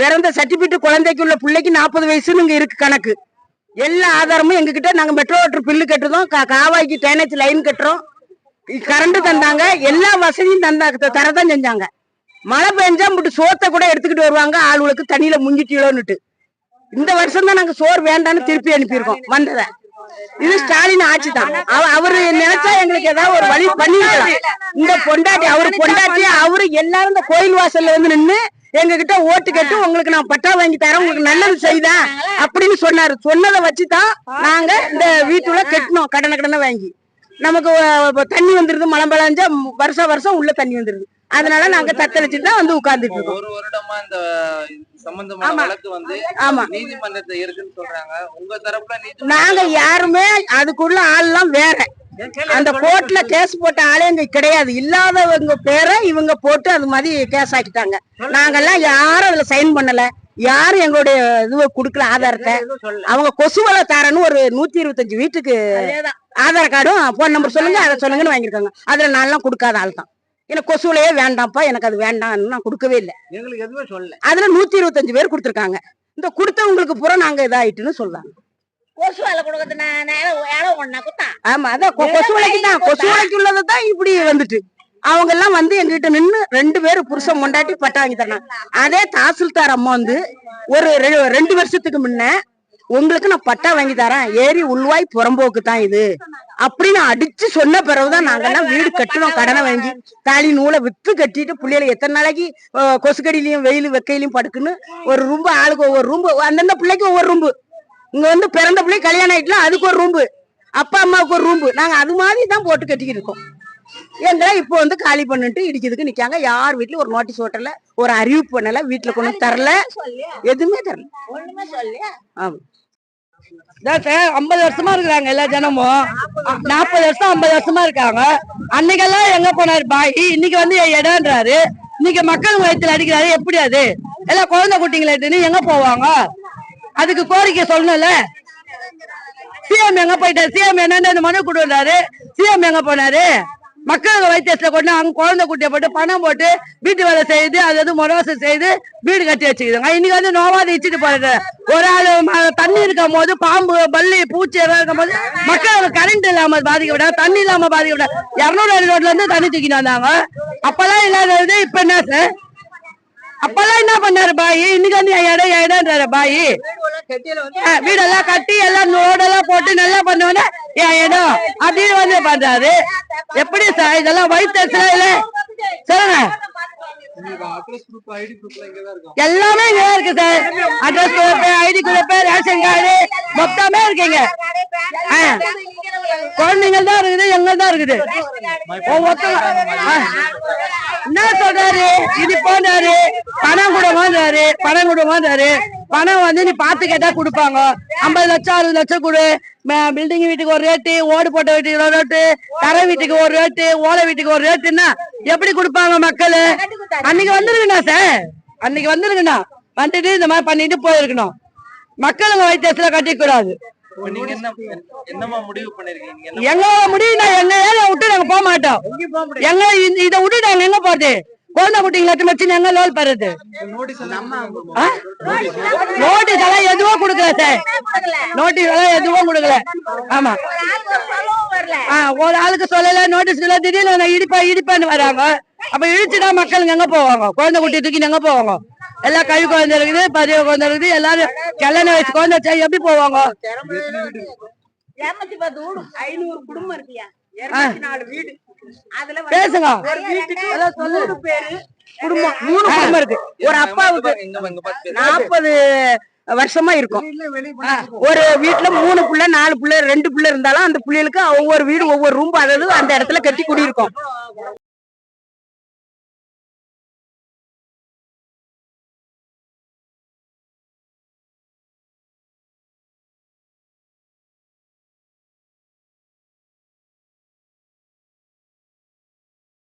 பிறந்த சர்டிபிகேட் குழந்தைக்கு உள்ள பிள்ளைக்கு நாற்பது வயசுன்னு இங்க இருக்கு கணக்கு. எல்லா ஆதாரமும் எங்ககிட்ட நாங்க மெட்ரோ வாட்டர் பில்லு கட்டுறோம் காவாய்க்கு டேனேஜ் லைன் கட்டுறோம். கரண்ட் தந்தாங்க எல்லா வசதியும் தந்தாங்க தரதான் செஞ்சாங்க. மழை பெஞ்சா மட்டும் சோத்தை கூட எடுத்துக்கிட்டு வருவாங்க ஆளுகளுக்கு தண்ணியில முங்கிட்டீங்களோன்னுட்டு இந்த வருஷம் தான் நாங்க சோறு வேண்டாம்னு திருப்பி அனுப்பியிருக்கோம் வந்ததை. இது ஸ்டாலின் ஆட்சி தான். அவரு நினைச்சா எங்களுக்கு ஏதாவது ஒரு வழி பண்ணிருக்கலாம். இந்த பொண்டாட்டி அவரு பொண்டாட்டி அவரு எல்லாரும் இந்த கோயில் வாசல்ல வந்து நின்னு எங்க கிட்ட ஓட்டு கேட்டு உங்களுக்கு நான் பட்டா வாங்கி தரேன் உங்களுக்கு நல்லது செய்தேன் அப்படின்னு சொன்னாரு. சொன்னதை வச்சுதான் நாங்க இந்த வீட்டுல கட்டணும் கடனை கடனை வாங்கி. நமக்கு தண்ணி வந்துருது மழை பெஞ்சா வருஷம் வருஷம் உள்ள தண்ணி வந்துருது. அதனால நாங்க தத்தளிச்சுட்டு தான் வந்து உட்கார்ந்துட்டு இருக்கோம். ஒரு வருடமா இந்த சம்பந்தமான. வழக்கு வந்து ஆமா. நீதிமன்றத்தை இருக்குன்னு சொல்றாங்க. உங்க தரப்புல நீதி நாங்க யாருமே அதுக்குள்ள ஆள்லாம் வேற. அந்த கோர்ட்ல கேஸ் போட்ட ஆளே இங்க கிடையாது. இல்லாதவங்க பேரை இவங்க போட்டு அது மாதிரி கேஸ் ஆக்கிட்டாங்க. நாங்கெல்லாம் யாரும் அதுல சைன் பண்ணல. யாரும் எங்களுடைய இதுவை குடுக்கல ஆதாரத்தை? அவங்க கொசுவலை தாரன்னு ஒரு நூத்தி இருபத்தஞ்சு வீட்டுக்கு ஆதார் கார்டும் போன் நம்பர் சொல்லுங்க அதை சொல்லுங்கன்னு வாங்கியிருக்காங்க. அதுல நான்லாம் கொடுக்காத ஆள் தான் எனக்கு கொசுவலையே வேண்டாம்ப்பா எனக்கு அது வேண்டாம்னு நான் கொடுக்கவே இல்லை. எங்களுக்கு எதுவுமே சொல்லல. அதுல நூத்தி இருபத்தஞ்சு பேர் கொடுத்துருக்காங்க. இந்த கொடுத்தவங்களுக்கு பூரா நாங்க இதாயிட்டுன்னு சொல்றாங்க. இப்படி வந்துட்டு. அவங்க எல்லாம் வந்து எங்ககிட்ட நின்னு ரெண்டு பேரும் புருஷன் முண்டாட்டி பட்டா வாங்கி தரணும். அதே தாசில்தார் அம்மா வந்து ஒரு ரெண்டு வருஷத்துக்கு முன்ன உங்களுக்கு நான் பட்டா வாங்கி தரேன். ஏரி உள்வாய் புறம்போக்கு தான் இது. அப்படின்னு அடிச்சு சொன்ன பிறகுதான் நாங்கெல்லாம் வீடு கட்டுனோம். கடனை வாங்கி தாலி நூலை வித்து கட்டிட்டு பிள்ளைகளை எத்தனை நாளைக்கு கொசுக்கடியிலையும் வெயில் வெக்கையிலையும் படுக்குன்னு ஒரு ரூம்பு ஆளுக்கு ஒவ்வொரு ரூம்பு. அந்தந்த பிள்ளைக்கு ஒவ்வொரு ரூம்பு. இங்க வந்து பிறந்த பிள்ளை கல்யாணம் ஆயிட்டுல அதுக்கு ஒரு ரூம்பு. அப்பா அம்மாவுக்கு ஒரு ரூம்பு. நாங்க அது மாதிரி தான் போட்டு கட்டிக்கிட்டு இருக்கோம். எங்களை இப்போ வந்து காலி பண்ணிட்டு இடிக்கிறதுக்கு நிக்காங்க. யார் வீட்லயும் ஒரு நோட்டீஸ் ஓட்டல ஒரு அறிவிப்பு பண்ணல வீட்டுல கொண்டு தரல. எதுவுமே தரல. ஆமா. ஐம்பது வருஷமா இருக்கிறாங்க எல்லா ஜனமும். நாற்பது வருஷம் ஐம்பது வருஷமா இருக்காங்க. அன்னைக்கெல்லாம் எங்க போனாரு பாய்? இன்னைக்கு வந்து இடம்ன்றாரு. இன்னைக்கு மக்கள் வயிற்றுல அடிக்கிறாரு. எப்படி அது? எல்லாம் குழந்தை குட்டிங்களை எங்க போவாங்க? அதுக்கு கோரிக்கை சொல்லணும்ல? சிஎம் எங்க போயிட்டாரு? சிஎம் என்னன்னு அந்த மனு கொடுறாரு சிஎம் எங்க போனாரு? மக்கள் வைத்தியத்துல கொண்டு அங்க குழந்தை குட்டியை போட்டு பணம் போட்டு வீட்டு வேலை செய்து அதாவது அது செய்து வீடு கட்டி வச்சுக்குதுங்க. இன்னைக்கு வந்து நோவாத இச்சுட்டு போறது ஒரு ஆள் ம- தண்ணி இருக்கும் போது பாம்பு பல்லி பூச்சி எல்லாம் இருக்கும் போது மக்கள் கரண்ட் இல்லாம பாதிக்கப்பட தண்ணி இல்லாம பாதிக்க இருநூறு இரநூறு ரோட்ல இருந்து தண்ணி தூக்கிட்டு வந்தாங்க. அப்பெல்லாம் இல்லாதது இப்ப என்ன சார்? அப்பெல்லாம் என்ன பண்ணாரு பாய்? இன்னைக்கு வந்து இடம் இடம்ன்றாரு பாய். ஆ, வீடெல்லாம் கட்டி எல்லாம் ரோடெல்லாம் போட்டு நல்லா பண்ணுவோன்னே என் இடம் அப்படின்னு வந்து பண்றாரு. எப்படி சார் இதெல்லாம் வயிற்று இல்ல. சொல்லுங்க. எல்லாமே இங்க இருக்கு சார் அட்ரஸ் கொடுப்பு ஐடி கொடுப்பு ரேஷன் கார்டு மொத்தமே இருக்குங்க. ஆ, குழந்தைங்க தான் இருக்குது எங்க தான் இருக்குது. ஒவ்வொருத்தங்க ஆ. என்ன சொல்றாரு? இது போனாரு. பணம் கூட வாங்குறாரு. பணம் கூட வாங்குறாரு. பணம் வந்து நீ பார்த்து கேட்டா கொடுப்பாங்க. ஐம்பது லட்சம் அறுபது லட்சம் கொடு. பில்டிங் வீட்டுக்கு ஒரு ரேட்டு ஓடு போட்ட வீட்டுக்கு ஒரு ரேட்டு தரை வீட்டுக்கு ஒரு ரேட்டு ஓலை வீட்டுக்கு ஒரு ரேட்டுன்னா எப்படி கொடுப்பாங்க மக்கள்? அன்னைக்கு வந்துருங்கண்ணா சார் அன்னைக்கு வந்துருங்கண்ணா. வந்துட்டு இந்த மாதிரி பண்ணிட்டு போயிருக்கணும். மக்கள் உங்க வைத்தியத்துல கட்டிக்க நீங்க என்னமா முடிவு நீங்க நான் எங்க ஏரியா விட்டு நாங்க போக மாட்டோம். எங்க இதை விட்டு நாங்க எங்க போறது? குழந்தை குட்டிங்களை எடுத்து வச்சு எங்க லோல் பெறது? ஆ? நோட்டீஸ் எல்லாம் எதுவும் கொடுக்கல சார். நோட்டீஸ் எல்லாம் எதுவும் கொடுக்கல. ஆமா. ஒரு ஆளுக்கு சொல்லல நோட்டீஸ் இல்ல திடீர்னு நான் இடிப்பா இடிப்பான்னு வராங்க. அப்ப இடிச்சுட்டா மக்களுங்க எங்க போவாங்க? குழந்தை குட்டி தூக்கி எங்க போவாங்க? எல்லாம் கழு குழந்தை இருக்குது பரிய குழந்தை இருக்குது எல்லாரும் கல்யாண வயசு குழந்தை வச்சா எப்படி போவாங்க? ஏமாத்தி பார்த்து விடும் ஐநூறு குடும்பம் இருக்கியா ஆ. நாலு வீடு. அதுல வந்து பேசுங்க. ஒரு வீட்டுக்கு எல்லாம் சொல்லு. மூணு பேரு குடும்பம் மூணு குடும்பம் இருக்கு. ஒரு அப்பாவுக்கு. நாற்பது வருஷமா இருக்கும். ஒரு வீட்டுல மூணு புள்ள நாலு புள்ள ரெண்டு புள்ள இருந்தாலும் அந்த புள்ளைகளுக்கு ஒவ்வொரு வீடு ஒவ்வொரு ரூம் அதாவது அந்த இடத்துல கட்டி குடியிருக்கோம்.